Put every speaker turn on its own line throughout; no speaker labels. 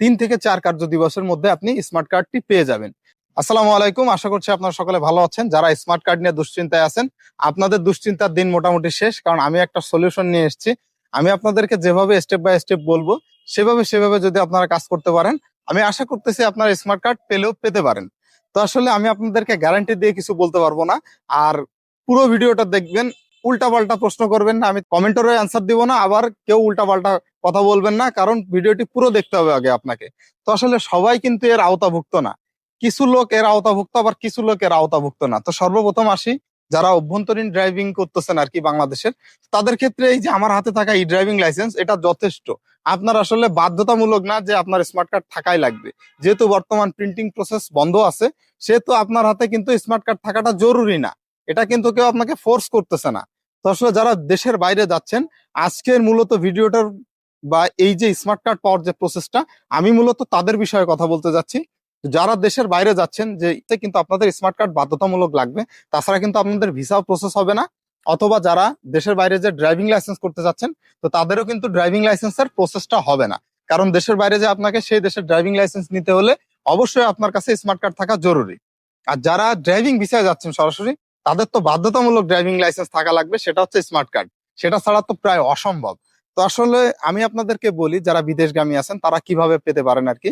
তিন থেকে চার কার্য দিবসের মধ্যে আপনি স্মার্ট কার্ডটি পেয়ে যাবেন। আসসালামু আলাইকুম, আশা করছি আপনারা সকলে ভালো আছেন। যারা স্মার্ট কার্ড নিয়ে দুশ্চিন্তায় আছেন, আপনাদের দুশ্চিন্তার দিন মোটামুটি শেষ, কারণ আমি একটা সলিউশন নিয়ে এসেছি। আমি আপনাদেরকে যেভাবে স্টেপ বাই স্টেপ বলব, সেভাবে সেভাবে যদি আপনারা কাজ করতে পারেন, আমি আশা করতেছি আপনারা স্মার্ট কার্ড পেলেও পেতে পারেন। তো আসলে আমি আপনাদেরকে গ্যারান্টি দিয়ে কিছু বলতে পারব না। আর পুরো ভিডিওটা দেখবেন উল্টাপাল্টা প্রশ্ন করবেন না, আমি কমেন্টারে অ্যান্সার দিব না, আবার কেউ উল্টাপাল্টা কথা বলবেন না, কারণ ভিডিওটি পুরো দেখতে হবে আগে আপনাকে। তো আসলে সবাই কিন্তু এর আওতাভুক্ত না। কিছু লোক এর আওতাভুক্ত, আবার কিছু লোক এর আওতাভুক্ত না। তো সর্বপ্রথম আসি, যারা অভ্যন্তরীণ ড্রাইভিং করতেছেন আর কি বাংলাদেশের, তাদের ক্ষেত্রে এই যে আমার হাতে থাকা ই ড্রাইভিং লাইসেন্স এটা যথেষ্ট। আপনার আসলে বাধ্যতামূলক না যে আপনার স্মার্ট কার্ড থাকাই লাগবে। যেহেতু বর্তমান প্রিন্টিং প্রসেস বন্ধ আছে, সেহেতু আপনার হাতে কিন্তু স্মার্ট কার্ড থাকাটা জরুরি না। এটা কিন্তু কেউ আপনাকে ফোর্স করতেছে না। তো আসলে যারা দেশের বাইরে যাচ্ছেন, আজকের মূলত ভিডিওটার বা এই যে স্মার্ট কার্ড পাওয়ার যে প্রসেসটা আমি মূলত তাদের বিষয়ে কথা বলতে যাচ্ছি। যারা দেশের বাইরে যাচ্ছেন, যে কিন্তু আপনাদের স্মার্ট কার্ড বাধ্যতামূলক লাগবে, তাছাড়া কিন্তু আপনাদের ভিসাও প্রসেস হবে না। অথবা যারা দেশের বাইরে যে ড্রাইভিং লাইসেন্স করতে যাচ্ছেন, তো তাদেরও কিন্তু ড্রাইভিং লাইসেন্সের প্রসেসটা হবে না। কারণ দেশের বাইরে যে আপনাকে সেই দেশের ড্রাইভিং লাইসেন্স নিতে হলে অবশ্যই আপনার কাছে স্মার্ট কার্ড থাকা জরুরি। আর যারা ড্রাইভিং ভিসায় যাচ্ছেন সরাসরি তাদের তো বাধ্যতামূলক ড্রাইভিং লাইসেন্স থাকা লাগবে, সেটা হচ্ছে স্মার্ট কার্ড সেটা ছাড়া তো প্রায় অসম্ভব। তো আসলে আমি আপনাদেরকে বলি, যারা বিদেশগামী আছেন, তারা কীভাবে পেতে পারেন আর কি?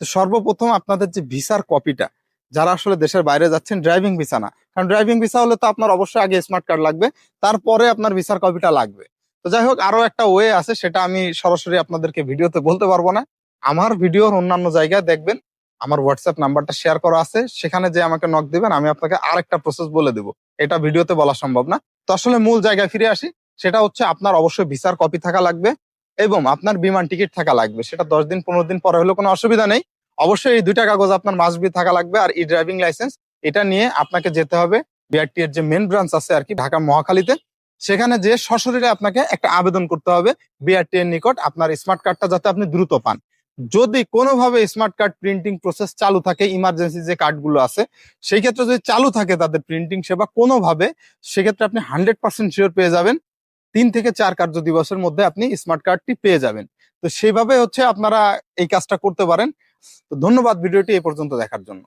তো সর্বপ্রথম আপনাদের যে ভিসার কপিটা যারা আসলে দেশের বাইরে যাচ্ছেন ড্রাইভিং ভিসা না। কারণ ড্রাইভিং ভিসা হলে তো আপনার অবশ্যই আগে স্মার্ট কার্ড লাগবে, তারপরে আপনার ভিসার কপিটা লাগবে। তো যাই হোক, আরও একটা ওয়ে আছে, সেটা আমি সরাসরি আপনাদেরকে ভিডিওতে বলতে পারব না। আমার ভিডিওর অন্যান্য জায়গায় দেখবেন আমার হোয়াটসঅ্যাপ নাম্বারটা শেয়ার করা আছে, সেখানে যে আমাকে নক দিবেন, আমি আপনাকে আরেকটা প্রসেস বলে দেবো। এটা ভিডিওতে বলা সম্ভব না। তো আসলে মূল জায়গায় ফিরে আসি, সেটা হচ্ছে আপনার অবশ্যই ভিসার কপি থাকা লাগবে এবং আপনার বিমান টিকিট থাকা লাগবে। সেটা দশ দিন, পনেরো দিন পরে হলে কোনো অসুবিধা নেই। অবশ্যই এই দুইটা কাগজ আপনার মাসবি থাকা লাগবে আর ই ড্রাইভিং লাইসেন্স এটা নিয়ে আপনাকে যেতে হবে। বিআরটি এর যে মেন ব্রাঞ্চ আছে আর কি, ঢাকা মহাখালীতে, সেখানে যে সশরীরে আপনাকে একটা আবেদন করতে হবে। বিআরটি এর নিকট আপনার স্মার্ট কার্ডটা যাতে আপনি দ্রুত পান। যদি কোনোভাবে স্মার্ট কার্ড প্রিন্টিং প্রসেস চালু থাকে ইমার্জেন্সি যে কার্ডগুলো আছে সেই ক্ষেত্রে যদি চালু থাকে তাদের প্রিন্টিং সেবা কোনোভাবে, সেক্ষেত্রে আপনি হান্ড্রেড পার্সেন্ট শিওর পেয়ে যাবেন। তিন থেকে চার কার্য দিবসের মধ্যে আপনি স্মার্ট কার্ডটি পেয়ে যাবেন। তো সেভাবে হচ্ছে আপনারা এই কাজটা করতে পারেন। তো ধন্যবাদ ভিডিওটি এ পর্যন্ত দেখার জন্য।